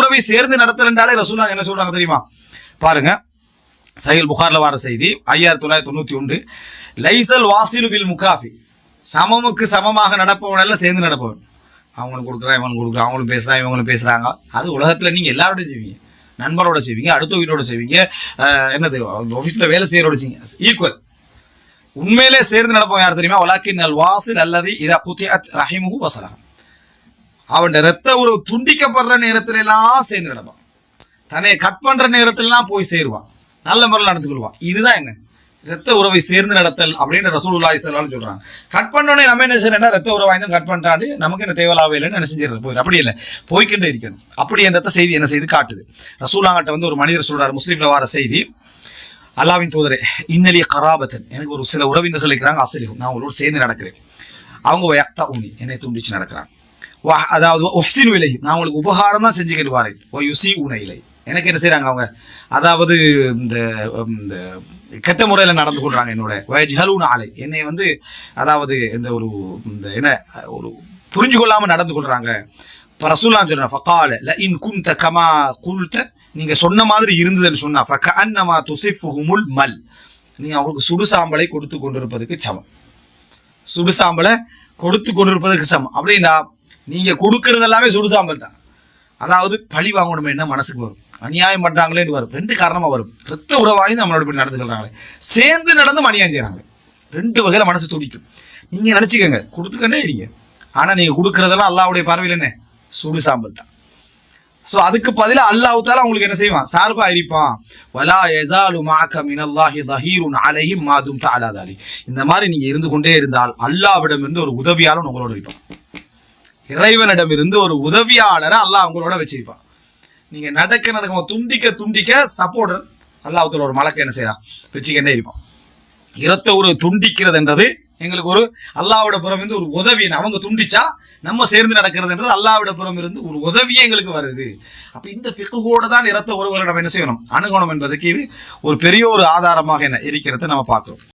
உறவை சேர்ந்து நடத்தலன்றாலே ரசூல்லா என்ன சொல்றாங்க தெரியுமா? பாருங்க. சஹீல் புகார்ல வர செய்தி ஐயாயிரத்தி தொள்ளாயிரத்தி தொண்ணூத்தி ஒன்று. லைசல் வாசிலு பில் முகாஃபி. சமமுக்கு சமமாக நடப்பவன் எல்லாம் சேர்ந்து நடப்பவன். அவங்களுக்கு கொடுக்குறான் இவங்களுக்கு கொடுக்குறான் அவங்களும் பேசுறான் இவங்களும் பேசுறாங்க. அது உலகத்துல நீங்க எல்லாரோடையும் செய்வீங்க. நண்பரோட செய்வீங்க அடுத்த வீட்டோட செய்வீங்க என்னது ஆஃபீஸில் வேலை செய்யறோட செய்வீங்க. ஈக்குவல் உண்மையிலே சேர்ந்து நடப்போம் யார் தெரியுமா? வலாக்கின் அல் வாசில் அல்லது இதா குத்தியத் ரஹிமுகு வசலாம் அவன் ரத்த உறவு துண்டிக்கப்படுற நேரத்துல எல்லாம் சேர்ந்து நடப்பான். தன்னை கட் பண்ற நேரத்திலாம் போய் சேருவான். நல்ல முறையில் நடந்து கொள்வான். இதுதான் என்ன? ரத்த உறவை சேர்ந்து நடத்தல் அப்படின்னு ரசூலுல்லாஹி ஸல்லல்லாஹு அலைஹி சொல்றாங்க. கட் பண்ணோடனே நம்ம என்ன செய்யறோம்னா ரத்த உறவை வாங்கி கட் பண்ணிட்டாண்டு நமக்கு என்ன தேவையில்லாவே இல்லைன்னு என்ன செஞ்சிடறது? அப்படி இல்லை. போய்கிட்டே இருக்கணும். அப்படி என்ற செய்தி என்ன செய்து காட்டுது? ரசூலாங்கிட்ட வந்து ஒரு மனிதர் சொல்றாரு முஸ்லீம்ல வார செய்தி. அல்லாவின் தூதரே இன்னலி கராபத்தன். எனக்கு ஒரு சில உறவினர்கள் இருக்கிறாங்க அசலிகம். நான் உங்களோட சேர்ந்து நடக்கிறேன். அவங்க வயக்தா உனி என்னை துண்டிச்சு நடக்கிறாங்க. அதாவது ஒஹ்சின் விலை நான் உங்களுக்கு உபகாரம் தான் செஞ்சுக்கிட்டு வாரேன். ஓ யுசி உணையிலை எனக்கு என்ன செய்கிறாங்க அவங்க? அதாவது இந்த இந்த கெட்ட முறையில் நடந்து கொள்றாங்க என்னோட. வயஜ்ஹலூன் ஆலை என்னை வந்து அதாவது இந்த ஒரு இந்த என்ன ஒரு புரிஞ்சு கொள்ளாமல் நடந்து கொள்றாங்க. இப்போ ரசூல்லாம் சொல்றேன் ஃபகால ல இன் குந்த கமா குல்த. நீங்கள் சொன்ன மாதிரி இருந்ததுன்னு சொன்னா ஃபக அன்னமா துசிஃபுஹுமுல் மல். நீங்கள் அவங்களுக்கு சுடு சாம்பலை கொடுத்து கொண்டிருப்பதுக்கு சமம். சுடு சாம்பலை கொடுத்து கொண்டிருப்பதற்கு சமம். அப்படின்னா நீங்கள் கொடுக்கறது எல்லாமே சுடு சாம்பல் தான். அதாவது பழி வாங்கணுமே என்ன மனசுக்கு வரும்? அநியாயம் பண்ணுறாங்களேன்னு வரும். ரெண்டு காரணமாக வரும். ரத்த உறவாகி நம்மளோட இப்படி நடந்துக்கிறாங்களே சேர்ந்து நடந்து அநியாயம் செய்கிறாங்க ரெண்டு வகையில் மனசு துடிக்கும். நீங்கள் நினச்சிக்கோங்க கொடுத்துக்கண்டே இருங்க. ஆனால் நீங்கள் கொடுக்குறதெல்லாம் அல்லாவுடைய பார்வையில் என்ன? சுடு சாம்பல் தான். ஸோ அதுக்கு பதிலாக அல்லாஹ் தாலா அவங்களுக்கு என்ன செய்வான்? சார்பா இருப்பான் வலா எசாலு மாக்க மினல்லாஹி தஹீருன் அலைஹிம் மாதும் தாலாதாலி இந்த மாதிரி நீங்கள் இருந்து கொண்டே இருந்தால் அல்லாவிடம் இருந்து ஒரு உதவியாலும் உங்களோட இருப்பான். இறைவனிடம் இருந்து ஒரு உதவியாளரை அல்லாஹ் அவங்களோட வச்சிருப்பான். நீங்க நடக்க நடக்க துண்டிக்க துண்டிக்க சப்போர்டர் அல்லாஹத்துல ஒரு மலக்க என்ன செய்யறான்? வச்சுக்கிட்டே இருப்பான். இரத்த ஒரு துண்டிக்கிறது என்றது எங்களுக்கு ஒரு அல்லாவோட புறம் இருந்து ஒரு உதவி. அவங்க துண்டிச்சா நம்ம சேர்ந்து நடக்கிறதுன்றது அல்லாவோட புறம் இருந்து ஒரு உதவியே எங்களுக்கு வருது. அப்ப இந்த ஃபிக்குகோட தான் இரத்த உறவுகளை நம்ம என்ன செய்யணும்? அணுகணும் என்பதுக்கு இது ஒரு பெரிய ஒரு ஆதாரமாக என்ன இருக்கிறத நம்ம பார்க்கிறோம்.